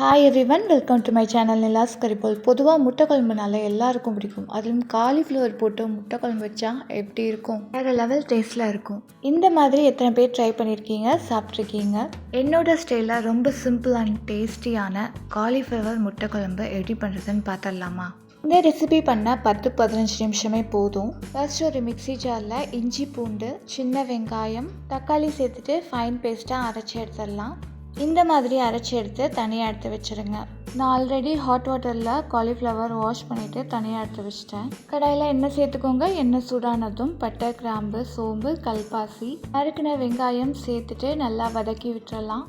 Hi everyone welcome to my channel Nila's கரிபோல் பொதுவாக முட்டை குழம்புனால எல்லாருக்கும் பிடிக்கும். அதுலேயும் காலிஃப்ளவர் போட்டு முட்டை குழம்பு வச்சா எப்படி இருக்கும்? வேறு லெவல் டேஸ்ட்டில் இருக்கும். இந்த மாதிரி எத்தனை பேர் ட்ரை பண்ணியிருக்கீங்க சாப்பிட்ருக்கீங்க என்னோட ஸ்டைலில் ரொம்ப சிம்பிள் அண்ட் டேஸ்டியான காலிஃப்ளவர் முட்டை குழம்பு எப்படி பண்ணுறதுன்னு பார்த்துடலாமா இந்த ரெசிபி பண்ண பத்து பதினஞ்சு நிமிஷமே போதும். ஃபர்ஸ்ட் ஒரு மிக்ஸி ஜாரில் இஞ்சி பூண்டு சின்ன வெங்காயம் தக்காளி சேர்த்துட்டு ஃபைன் பேஸ்ட்டாக அரைச்சி எடுத்துடலாம். இந்த மாதிரி அரைச்சி எடுத்து தனியாக எடுத்து வச்சுருங்க. நான் ஆல்ரெடி ஹாட் வாட்டரில் காலிஃப்ளவர் வாஷ் பண்ணிவிட்டு தனியாக எடுத்து வச்சிட்டேன். கடாயில் எண்ணெய் சேர்த்துக்கோங்க. எண்ணெய் சூடானதும் பட்டை கிராம்பு சோம்பு கல்பாசி நறுக்கின வெங்காயம் சேர்த்துட்டு நல்லா வதக்கி விட்டுறலாம்.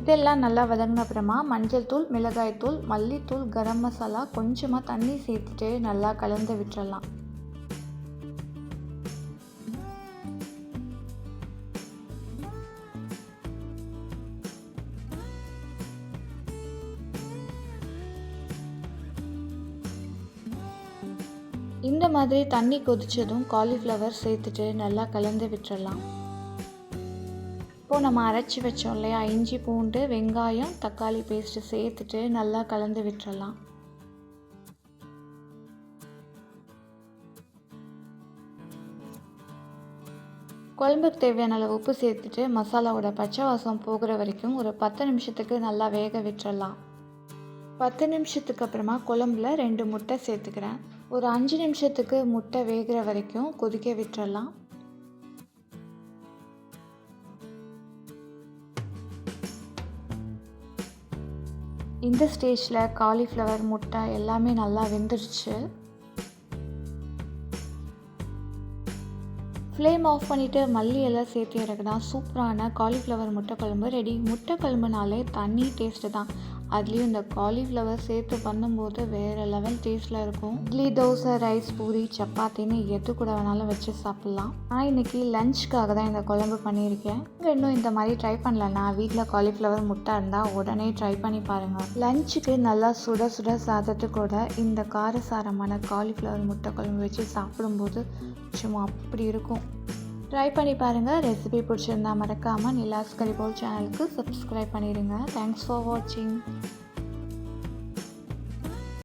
இதெல்லாம் நல்லா வதங்கின அப்புறமா மஞ்சள் தூள் மிளகாய் தூள் மல்லித்தூள் கரம் மசாலா கொஞ்சமாக தண்ணி சேர்த்துட்டு நல்லா கலந்து விட்டுறலாம். இந்த மாதிரி தண்ணி கொதிச்சதும் காலிஃப்ளவர் சேர்த்துட்டு நல்லா கலந்து விட்டுறலாம். இப்போது நம்ம அரைச்சி வச்சோம் இல்லையா? இஞ்சி பூண்டு வெங்காயம் தக்காளி பேஸ்ட்டு சேர்த்துட்டு நல்லா கலந்து விட்டுறலாம். குழம்புக்கு தேவையான அளவு உப்பு சேர்த்துட்டு மசாலாவோட பச்சை வாசம் போகிற வரைக்கும் ஒரு பத்து நிமிஷத்துக்கு நல்லா வேக விட்டுறலாம். பத்து நிமிஷத்துக்கு அப்புறமா குழம்புல ரெண்டு முட்டை சேர்த்துக்கிறேன். ஒரு அஞ்சு நிமிஷத்துக்கு முட்டை வேகிற வரைக்கும் கொதிக்க விட்டுறலாம். இந்த ஸ்டேஜில் காலிஃப்ளவர் முட்டை எல்லாமே நல்லா வெந்துருச்சு. ஃப்ளேம் ஆஃப் பண்ணிவிட்டு மல்லி எல்லாம் சேர்த்து இறக்குனா சூப்பரான காலிஃப்ளவர் முட்டை குழம்பு ரெடி. முட்டை குழம்புனாலே தண்ணி டேஸ்ட்டு தான். அதுலேயும் இந்த காலிஃப்ளவர் சேர்த்து பண்ணும்போது வேறு லெவல் டேஸ்ட்டில் இருக்கும். இட்லி தோசை ரைஸ் பூரி சப்பாத்தின்னு எது கூட வேணாலும் வச்சு சாப்பிட்லாம். நான் இன்றைக்கி லஞ்சுக்காக தான் இந்த குழம்பு பண்ணியிருக்கேன். இன்னும் இந்த மாதிரி ட்ரை பண்ணலன்னா வீட்டில் காலிஃப்ளவர் முட்டை இருந்தால் உடனே ட்ரை பண்ணி பாருங்கள் லஞ்சுக்கு நல்லா சுட சுட சாதத்து கூட இந்த காரசாரமான காலிஃப்ளவர் முட்டை குழம்பு வச்சு சாப்பிடும்போது சும்மா அப்படி இருக்கும். ட்ரை பண்ணி பாருங்கள் ரெசிபி பிடிச்சிருந்தா மறக்காமல் நிலாஸ் கரிபோல் சேனலுக்கு சப்ஸ்கிரைப் பண்ணிடுங்க. தேங்க்ஸ் ஃபார் வாட்சிங்